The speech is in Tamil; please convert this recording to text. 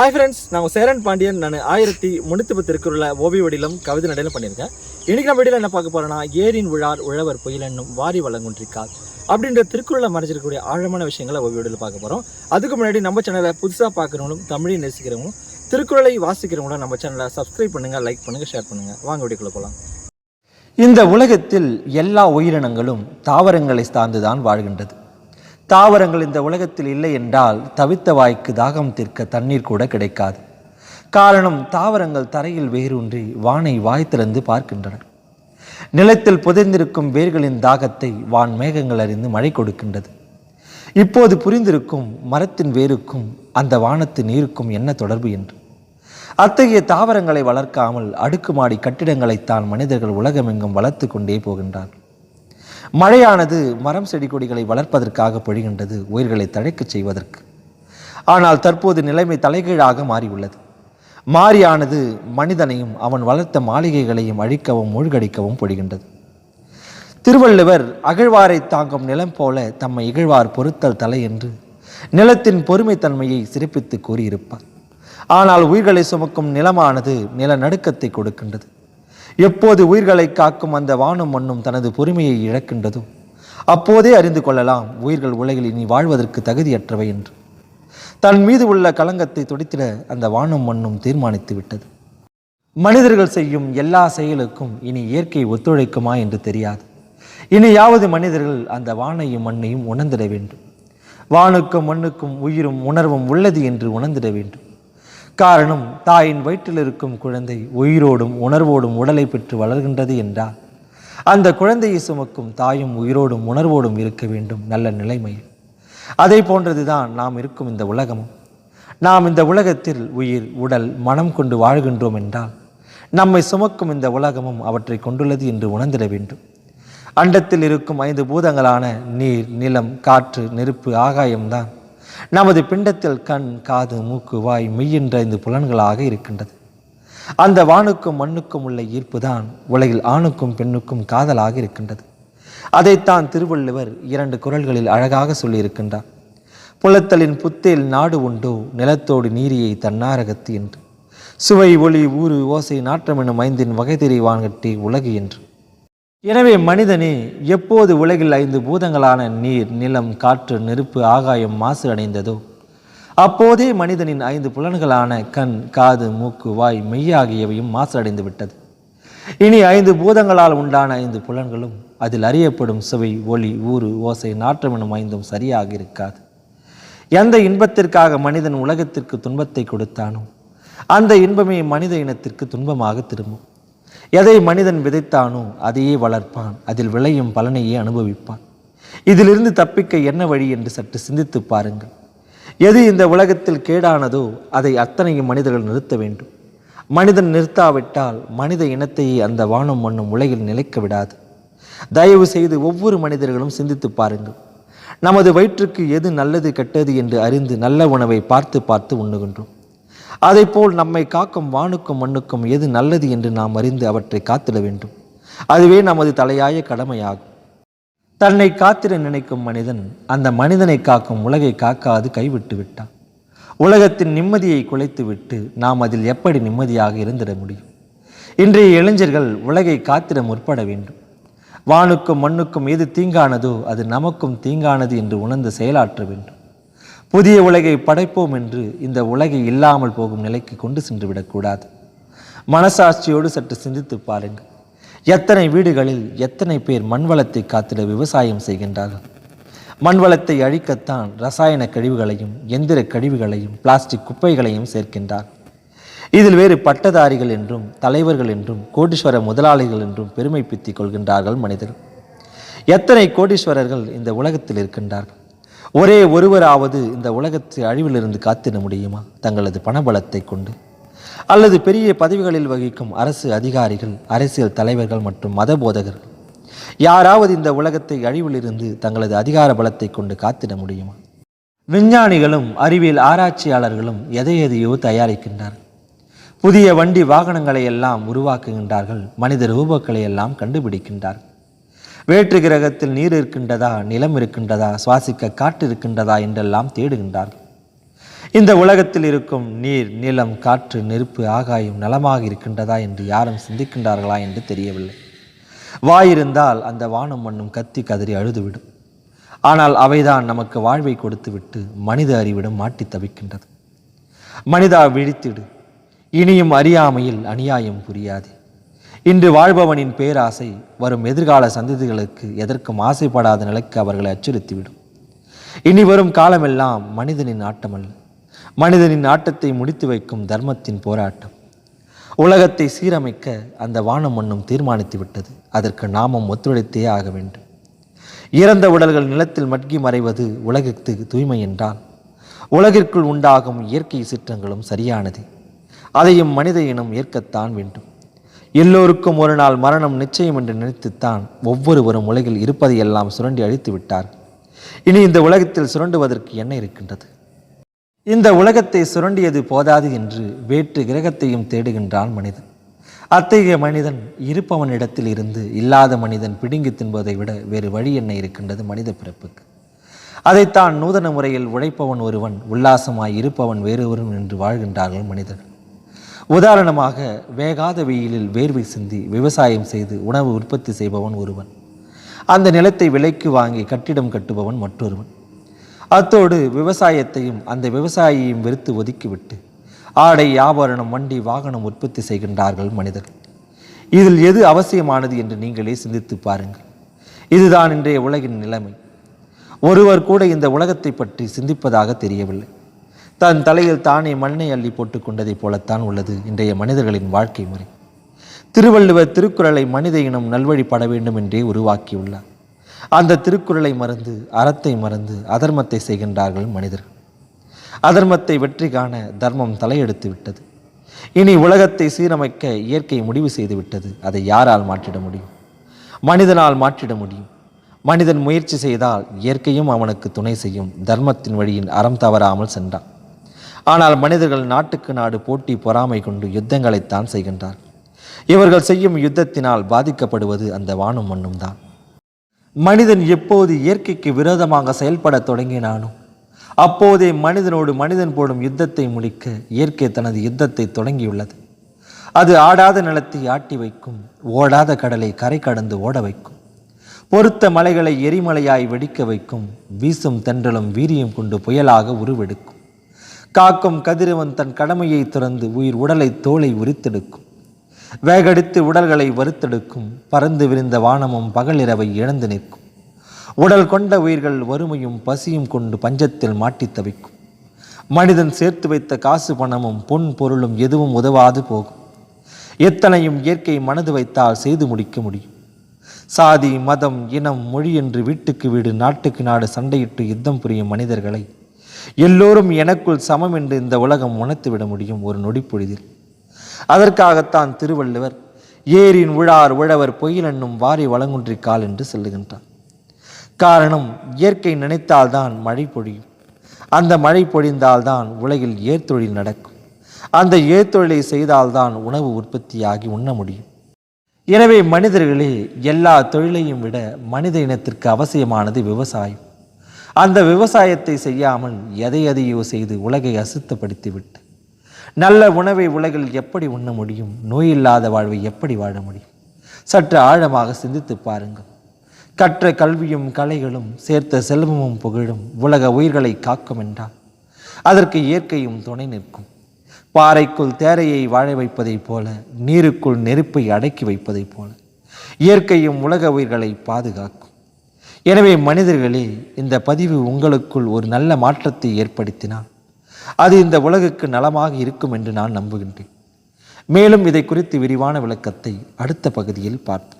ஹாய் ஃப்ரெண்ட்ஸ் நான் சேரன் பாண்டியன். நான் ஆயிரத்தி முன்னூற்றி பத்து திருக்குறள ஓவிய வடிலும் கவிதை நடையில பண்ணியிருக்கேன். இன்னைக்கு நம்ம வீடியோவில் என்ன பார்க்க போறோம்னா ஏரின் விழார் உழவர் புயலன்னும் வாரி வழங்குன்றிருக்கார். அப்படின்ற திருக்குறளை மறைஞ்சிருக்கக்கூடிய ஆழமான விஷயங்களை ஓவிய வடிவில் பார்க்க போகிறோம் அதுக்கு முன்னாடி நம்ம சேனலை புதுசாக பார்க்குறவங்களும் தமிழை நேசிக்கிறவங்களும் திருக்குறளை வாசிக்கிறவங்களும் நம்ம சேனலை சப்ஸ்கிரைப் பண்ணுங்கள் லைக் பண்ணுங்கள் ஷேர் பண்ணுங்கள் வாங்க வீடியோக்குள்ள போகலாம் இந்த உலகத்தில் எல்லா உயிரினங்களும் தாவரங்களை சார்ந்துதான் வாழ்கின்றது. தாவரங்கள் இந்த உலகத்தில் இல்லை என்றால் தவித்த வாய்க்கு தாகம் தீர்க்க தண்ணீர் கூட கிடைக்காது. காரணம் தாவரங்கள் தரையில் வேரூன்றி வானை வாய் திறந்து பார்க்கின்றன. நிலத்தில் புதைந்திருக்கும் வேர்களின் தாகத்தை வான் மேகங்கள் அறிந்து மழை கொடுக்கின்றது. இப்போது புரிந்திருக்கும் மரத்தின் வேருக்கும் அந்த வானத்து நீருக்கும் என்ன தொடர்பு என்று. அத்தகைய தாவரங்களை வளர்க்காமல் அடுக்குமாடி கட்டிடங்களைத்தான் மனிதர்கள் உலகமெங்கும் வளர்த்து கொண்டே போகின்றார்கள். மழையானது மரம் செடி கொடிகளை வளர்ப்பதற்காக பொழிகின்றது உயிர்களை தழைக்கச் செய்வதற்கு. ஆனால் தற்போது நிலைமை தலைகீழாக மாறியுள்ளது. மாறியானது மனிதனையும் அவன் வளர்த்த மாளிகைகளையும் அழிக்கவும் மூழ்கடிக்கவும் பொழிகின்றது. திருவள்ளுவர் அகழ்வாரை தாங்கும் நிலம் போல தம்மை இகழ்வார் பொருத்தல் தலை என்று நிலத்தின் பொறுமைத்தன்மையை சிறப்பித்து கூறியிருப்பார். ஆனால் உயிர்களை சுமக்கும் நிலமானது நிலநடுக்கத்தை கொடுக்கின்றது. எப்போது உயிர்களை காக்கும் அந்த வானும் மண்ணும் தனது பொறுமையை இழக்கின்றதோ அப்போதே அறிந்து கொள்ளலாம் உயிர்கள் உலகில் இனி வாழ்வதற்கு தகுதியற்றவை என்று. தன் மீது உள்ள களங்கத்தை துடைத்திட அந்த வானும் மண்ணும் தீர்மானித்து விட்டது. மனிதர்கள் செய்யும் எல்லா செயலுக்கும் இனி இயற்கை ஒத்துழைக்குமா என்று தெரியாது. இனியாவது மனிதர்கள் அந்த வானையும் மண்ணையும் உணர்ந்திட வேண்டும். வானுக்கும் மண்ணுக்கும் உயிரும் உணர்வும் உள்ளது என்று உணர்ந்திட வேண்டும். காரணம் தாயின் வயிற்றில் இருக்கும் குழந்தை உயிரோடும் உணர்வோடும் உடலை பெற்று வளர்கின்றது என்றால் அந்த குழந்தையை சுமக்கும் தாயும் உயிரோடும் உணர்வோடும் இருக்க வேண்டும் நல்ல நிலைமையில் அதை போன்றதுதான் நாம் இருக்கும் இந்த உலகமும். நாம் இந்த உலகத்தில் உயிர் உடல் மனம் கொண்டு வாழ்கின்றோம் என்றால் நம்மை சுமக்கும் இந்த உலகமும் அவற்றை கொண்டுள்ளது என்று உணர்ந்திட வேண்டும். அண்டத்தில் இருக்கும் ஐந்து பூதங்களான நீர் நிலம் காற்று நெருப்பு ஆகாயம்தான் நமது பிண்டத்தில் கண் காது மூக்கு வாய் மெய்யின்ற இந்த புலன்களாக இருக்கின்றது. அந்த வானுக்கும் மண்ணுக்கும் உள்ள ஈர்ப்பு தான் உலகில் ஆணுக்கும் பெண்ணுக்கும் காதலாக இருக்கின்றது. அதைத்தான் திருவள்ளுவர் இரண்டு குரல்களில் அழகாக சொல்லியிருக்கின்றார். புலத்தலின் புத்தேல் நாடு உண்டோ நிலத்தோடு நீரியை தன்னாரகத்து என்று. சுவை ஒளி ஊறு ஓசை நாற்றம் எனும் ஐந்தின் வகை தெரிவான்கட்டி உலகு என்று. எனவே மனிதனே எப்போது உலகில் ஐந்து பூதங்களான நீர் நிலம் காற்று நெருப்பு ஆகாயம் மாசு அடைந்ததோ அப்போதே மனிதனின் ஐந்து புலன்களான கண் காது மூக்கு வாய் மெய்யாகியவையும் மாசு அடைந்து விட்டது. இனி ஐந்து பூதங்களால் உண்டான ஐந்து புலன்களும் அதில் அறியப்படும் சுவை ஒளி ஊறு ஓசை நாற்றம் எனும் ஐந்தும் சரியாக இருக்காது. எந்த இன்பத்திற்காக மனிதன் உலகத்திற்கு துன்பத்தை கொடுத்தானோ அந்த இன்பமே மனித இனத்திற்கு துன்பமாக திரும்பும். எதை மனிதன் விதைத்தானோ அதையே வளர்ப்பான். அதில் விளையும் பலனையே அனுபவிப்பான். இதிலிருந்து தப்பிக்க என்ன வழி என்று சற்று சிந்தித்து பாருங்கள். எது இந்த உலகத்தில் கேடானதோ அதை அத்தனையும் மனிதர்கள் நிறுத்த வேண்டும். மனிதன் நிறுத்தாவிட்டால் மனித இனத்தையே அந்த வானம் மண்ணும் உலகில் நிலைக்க விடாது. தயவு செய்து ஒவ்வொரு மனிதர்களும் சிந்தித்து பாருங்கள். நமது வயிற்றுக்கு எது நல்லது கெட்டது என்று அறிந்து நல்ல உணவை பார்த்து பார்த்து உண்ணுகின்றோம். அதைப்போல் நம்மை காக்கும் வானுக்கும் மண்ணுக்கும் எது நல்லது என்று நாம் அறிந்து அவற்றை காத்திட வேண்டும். அதுவே நமது தலையாய கடமையாகும். தன்னை காத்திட நினைக்கும் மனிதன் அந்த மனிதனை காக்கும் உலகை காக்காது கைவிட்டு விட்டான். உலகத்தின் நிம்மதியை குலைத்துவிட்டு நாம் அதில் எப்படி நிம்மதியாக இருந்திட முடியும்? இன்றைய இளைஞர்கள் உலகை காத்திட முற்பட வேண்டும். வானுக்கும் மண்ணுக்கும் எது தீங்கானதோ அது நமக்கும் தீங்கானது என்று உணர்ந்து செயலாற்ற வேண்டும். புதிய உலகை படைப்போம் என்று இந்த உலகை இல்லாமல் போகும் நிலைக்கு கொண்டு சென்று விடக்கூடாது மனசாட்சியோடு சற்று சிந்தித்து பாருங்கள். எத்தனை வீடுகளில் எத்தனை பேர் மண்வளத்தை காத்திட விவசாயம் செய்கின்றார்கள்? மண்வளத்தை அழிக்கத்தான் ரசாயன கழிவுகளையும் எந்திர கழிவுகளையும் பிளாஸ்டிக் குப்பைகளையும் சேர்க்கின்றார். இதில் வேறு பட்டதாரிகள் என்றும் தலைவர்கள் என்றும் கோடீஸ்வர முதலாளிகள் என்றும் பெருமை பித்திக் கொள்கின்றார்கள் மனிதர்கள். எத்தனை கோடீஸ்வரர்கள் இந்த உலகத்தில் இருக்கின்றார்கள்? ஒரே ஒருவராவது இந்த உலகத்து அழிவிலிருந்து காத்திட முடியுமா? தங்களது பணபலத்தை கொண்டு. அல்லது பெரிய பதவிகளில் வகிக்கும் அரசு அதிகாரிகள் அரசியல் தலைவர்கள் மற்றும் மத போதகர்கள் யாராவது இந்த உலகத்தை அழிவிலிருந்து தங்களது அதிகார பலத்தை கொண்டு காத்திட முடியுமா? விஞ்ஞானிகளும் அறிவியல் ஆராய்ச்சியாளர்களும் எதை எதையோ தயாரிக்கின்றார்கள் புதிய வண்டி வாகனங்களை எல்லாம் உருவாக்குகின்றார்கள் மனித ரூபக்களை எல்லாம் கண்டுபிடிக்கின்றார்கள். வேற்று கிரகத்தில் நீர் இருக்கின்றதா நிலம் இருக்கின்றதா சுவாசிக்க காற்று இருக்கின்றதா என்றெல்லாம் தேடுகின்றார்கள். இந்த உலகத்தில் இருக்கும் நீர் நிலம் காற்று நெருப்பு ஆகாயம் நலமாக இருக்கின்றதா என்று யாரும் சிந்திக்கின்றார்களா என்று தெரியவில்லை. வாயிருந்தால் அந்த வானம் மண்ணும் கத்தி கதறி அழுதுவிடும். ஆனால் அவைதான் நமக்கு வாழ்வை கொடுத்துவிட்டு மனித அறிவிடம் மாட்டி தவிக்கின்றது. மனிதா விழித்திடு இனியும் அறியாமையில் அநியாயம் புரியாதே. இன்று வாழ்பவனின் பேராசை வரும் எதிர்கால சந்ததிகளுக்கு எதற்கும் ஆசைப்படாத நிலைக்கு அவர்களை அச்சுறுத்திவிடும். இனி வரும் காலமெல்லாம் மனிதனின் ஆட்டமல்ல. மனிதனின் ஆட்டத்தை முடித்து வைக்கும் தர்மத்தின் போராட்டம். உலகத்தை சீரமைக்க அந்த வானம் மண்ணும் தீர்மானித்து விட்டது. அதற்கு நாமும் ஒத்துழைத்தே ஆக வேண்டும். இறந்த உடல்கள் நிலத்தில் மட்கி மறைவது உலகிற்கு தூய்மை என்றால் உலகிற்குள் உண்டாகும் இயற்கை சீற்றங்களும் சரியானது. அதையும் மனித இனம் ஏற்கத்தான் வேண்டும். எல்லோருக்கும் ஒரு நாள் மரணம் நிச்சயம் என்று நினைத்துத்தான் ஒவ்வொருவரும் உலகில் இருப்பதையெல்லாம் சுரண்டி அழித்து விட்டார். இனி இந்த உலகத்தில் சுரண்டுவதற்கு என்ன இருக்கின்றது? இந்த உலகத்தை சுரண்டியது போதாது என்று வேற்று கிரகத்தையும் தேடுகின்றான் மனிதன். அத்தகைய மனிதன் இருப்பவனிடத்தில் இருந்து இல்லாத மனிதன் பிடுங்கி தின்பதை விட வேறு வழி என்ன இருக்கின்றது மனித பிறப்புக்கு? அதைத்தான் நூதன முறையில் உழைப்பவன் ஒருவன் உல்லாசமாய் இருப்பவன் வேறொருவன் என்று வாழ்கின்றார்கள் மனிதர்கள். உதாரணமாக வேகாத வெயிலில் வேர்வை சிந்தி விவசாயம் செய்து உணவு உற்பத்தி செய்பவன் ஒருவன். அந்த நிலத்தை விலைக்கு வாங்கி கட்டிடம் கட்டுபவன் மற்றொருவன். அத்தோடு விவசாயத்தையும் அந்த விவசாயியையும் வெறுத்து ஒதுக்கிவிட்டு ஆடை ஆபரணம் வண்டி வாகனம் உற்பத்தி செய்கின்றார்கள் மனிதர்கள். இதில் எது அவசியமானது என்று நீங்களே சிந்தித்து பாருங்கள். இதுதான் இன்றைய உலகின் நிலைமை. ஒருவர் கூட இந்த உலகத்தை பற்றி சிந்திப்பதாக தெரியவில்லை. தன் தலையில் தானே மண்ணை அள்ளி போட்டுக் கொண்டதைப் போலத்தான் உள்ளது இன்றைய மனிதர்களின் வாழ்க்கை முறை. திருவள்ளுவர் திருக்குறளை மனித இனம் நல்வழிப்பட வேண்டும் என்றே உருவாக்கியுள்ளார். அந்த திருக்குறளை மறந்து அறத்தை மறந்து அதர்மத்தை செய்கின்றார்கள் மனிதர்கள். அதர்மத்தை வெற்றி காண தர்மம் தலையெடுத்து விட்டது. இனி உலகத்தை சீரமைக்க இயற்கை முடிவு செய்து விட்டது. அதை யாரால் மாற்றிட முடியும்? மனிதனால் மாற்றிட முடியும். மனிதன் முயற்சி செய்தால் இயற்கையும் அவனுக்கு துணை செய்யும். தர்மத்தின் வழியில் அறம் தவறாமல் சென்றான். ஆனால் மனிதர்கள் நாட்டுக்கு நாடு போட்டி பொறாமை கொண்டு யுத்தங்களைத்தான் செய்கின்றார். இவர்கள் செய்யும் யுத்தத்தினால் பாதிக்கப்படுவது அந்த வானும் மண்ணும் தான். மனிதன் எப்போது இயற்கைக்கு விரோதமாக செயல்படத் தொடங்கினானோ அப்போதே மனிதனோடு மனிதன் போடும் யுத்தத்தை முடிக்க இயற்கை தனது யுத்தத்தை தொடங்கியுள்ளது. அது ஆடாத நிலத்தை ஆட்டி வைக்கும் ஓடாத கடலை கரை கடந்து ஓட வைக்கும். பொருத்த மலைகளை எரிமலையாய் வெடிக்க வைக்கும் வீசும் தென்றலும் வீரியம் கொண்டு புயலாக உருவெடுக்கும். காக்கும் கதிரவன் தன் கடமையை துறந்து உயிர் உடலை தோலை உரித்தெடுக்கும். வேகடித்து உடல்களை வறுத்தெடுக்கும். பறந்து விரிந்த வானமும் பகலிரவை இழந்து நிற்கும். உடல் கொண்ட உயிர்கள் வறுமையும் பசியும் கொண்டு பஞ்சத்தில் மாட்டித் தவிக்கும். மனிதன் சேர்த்து வைத்த காசு பணமும் பொன் பொருளும் எதுவும் உதவாது போகும். எத்தனையும் இயற்கை மனது வைத்தால் செய்து முடிக்க முடியும். சாதி மதம் இனம் மொழி என்று வீட்டுக்கு வீடு நாட்டுக்கு நாடு சண்டையிட்டு யுத்தம் புரியும் மனிதர்களை எல்லோரும் எனக்குள் சமம் என்று இந்த உலகம் உணர்த்துவிட முடியும் ஒரு நொடிப்பொழுதில் அதற்காகத்தான் திருவள்ளுவர் ஏரின் உழார் உழவர் பொயிலென்னும் வாரி வளங்குன்றிக்கால் என்று சொல்லுகின்றார். காரணம் இயற்கை நினைத்தால்தான் மழை பொழியும். அந்த மழை பொழிந்தால்தான் உலகில் ஏர்த்தொழில் நடக்கும். அந்த ஏர்த்தொழிலை செய்தால்தான் உணவு உற்பத்தியாகி உண்ண முடியும். எனவே மனிதர்களே எல்லா தொழிலையும் விட மனித இனத்திற்கு அவசியமானது விவசாயம். அந்த விவசாயத்தை செய்யாமல் எதை எதையோ செய்து உலகை அசுத்தப்படுத்திவிட்டு நல்ல உணவை உலகில் எப்படி உண்ண முடியும் நோயில்லாத வாழ்வை எப்படி வாழ முடியும்? சற்று ஆழமாக சிந்தித்து பாருங்கள். கற்ற கல்வியும் கலைகளும் சேர்த்த செல்வமும் புகழும் உலக உயிர்களை காக்கும் என்றால் அதற்கு இயற்கையும் துணை நிற்கும். பாறைக்குள் தேரையை வாழ வைப்பதைப் போல நீருக்குள் நெருப்பை அடக்கி வைப்பதைப் போல இயற்கையும் உலக உயிர்களை பாதுகாக்கும். எனவே மனிதர்களே இந்த பதிவு உங்களுக்குள் ஒரு நல்ல மாற்றத்தை ஏற்படுத்தினால் அது இந்த உலகுக்கு நலமாக இருக்கும் என்று நான் நம்புகின்றேன். மேலும் இதை குறித்து விரிவான விளக்கத்தை அடுத்த பகுதியில் பார்ப்போம்.